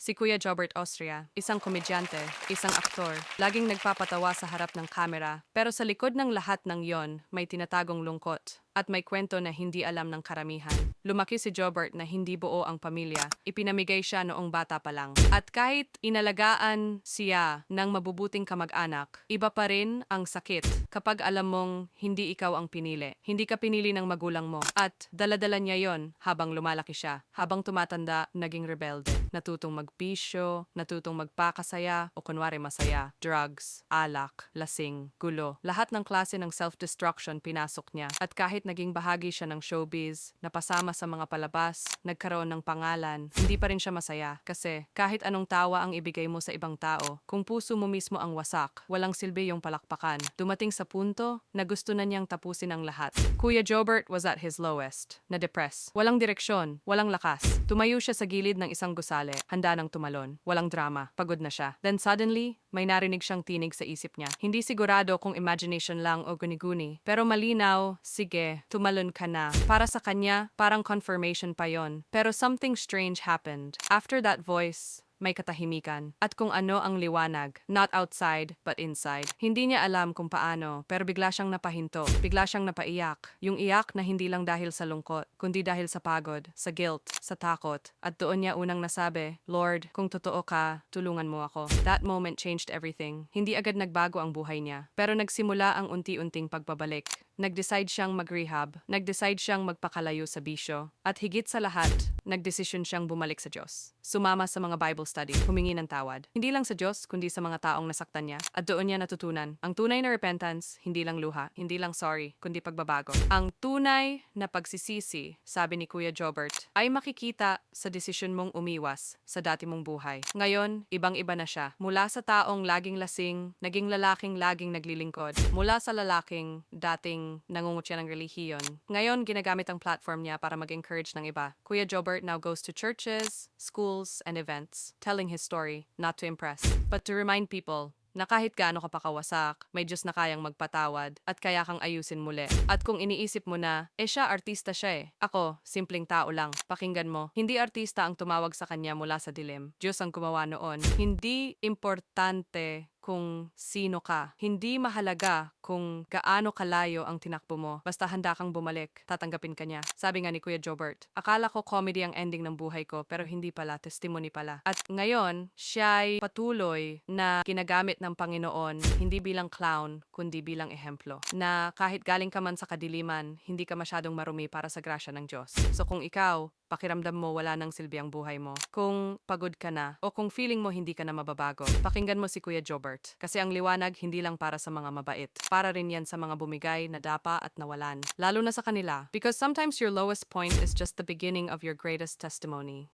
Si Kuya Jobert Austria, isang komedyante, isang aktor, laging nagpapatawa sa harap ng kamera, pero sa likod ng lahat ng yon, may tinatagong lungkot at may kwento na hindi alam ng karamihan. Lumaki si Jobert na hindi buo ang pamilya. Ipinamigay siya noong bata pa lang. At kahit inalagaan siya ng mabubuting kamag-anak, iba pa rin ang sakit kapag alam mong hindi ikaw ang pinili. Hindi ka pinili ng magulang mo. At daladala niya yon habang lumalaki siya. Habang tumatanda, naging rebelde. Natutong magpisyo, natutong magpakasaya o kunwari masaya. Drugs, alak, lasing, gulo. Lahat ng klase ng self-destruction pinasok niya. At kahit naging bahagi siya ng showbiz, napasama sa mga palabas, nagkaroon ng pangalan, hindi pa rin siya masaya. Kasi kahit anong tawa ang ibigay mo sa ibang tao, kung puso mo mismo ang wasak, walang silbi yung palakpakan. Dumating sa punto na gusto na niyang tapusin ang lahat. Kuya Jobert was at his lowest, na-depress. Walang direksyon, walang lakas. Tumayo siya sa gilid ng isang gusali, handa ng tumalon. Walang drama, pagod na siya. Then suddenly, may narinig siyang tinig sa isip niya. Hindi sigurado kung imagination lang o guni-guni, pero malinaw, sige, tumalon ka na. Para sa kanya, parang confirmation pa yon. Pero something strange happened. After that voice, may katahimikan. At kung ano ang liwanag, not outside, but inside. Hindi niya alam kung paano, pero bigla siyang napahinto. Bigla siyang napaiyak. Yung iyak na hindi lang dahil sa lungkot, kundi dahil sa pagod, sa guilt, sa takot. At doon niya unang nasabi, Lord, kung totoo ka, tulungan mo ako. That moment changed everything. Hindi agad nagbago ang buhay niya, pero nagsimula ang unti-unting pagbabalik. Nag-decide siyang mag-rehab, nag-decide siyang magpakalayo sa bisyo, at higit sa lahat, nagdesisyon siyang bumalik sa Diyos. Sumama sa mga Bible study, humingi ng tawad. Hindi lang sa Diyos, kundi sa mga taong nasaktan niya. At doon niya natutunan, ang tunay na repentance, hindi lang luha, hindi lang sorry, kundi pagbabago. Ang tunay na pagsisisi, sabi ni Kuya Jobert, ay makikita sa desisyon mong umiwas sa dati mong buhay. Ngayon, ibang-iba na siya. Mula sa taong laging lasing, naging lalaking laging naglilingkod. Mula sa lalaking dating nangungutya ng relihiyon. Ngayon, ginagamit ang platform niya para mag-encourage ng iba. Kuya Jobert now goes to churches, schools, and events, telling his story, not to impress, but to remind people na kahit gaano ka pa kawasak, may Diyos na kayang magpatawad at kaya kang ayusin muli. At kung iniisip mo na, eh siya artista siya eh. Ako, simpleng tao lang. Pakinggan mo, hindi artista ang tumawag sa kanya mula sa dilim. Diyos ang gumawa noon. Hindi importante kung sino ka. Hindi mahalaga kung gaano kalayo ang tinakbo mo. Basta handa kang bumalik, tatanggapin ka niya. Sabi nga ni Kuya Jobert, akala ko comedy ang ending ng buhay ko, pero hindi pala, testimony pala. At ngayon, siya'y patuloy na ginagamit ng Panginoon, hindi bilang clown, kundi bilang ehemplo. Na kahit galing ka man sa kadiliman, hindi ka masyadong marumi para sa grasya ng Diyos. So kung ikaw, pakiramdam mo wala nang silbi ang buhay mo. Kung pagod ka na o kung feeling mo hindi ka na mababago, pakinggan mo si Kuya Jobert. Kasi ang liwanag hindi lang para sa mga mabait. Para rin yan sa mga bumigay, nadapa at nawalan. Lalo na sa kanila. Because sometimes your lowest point is just the beginning of your greatest testimony.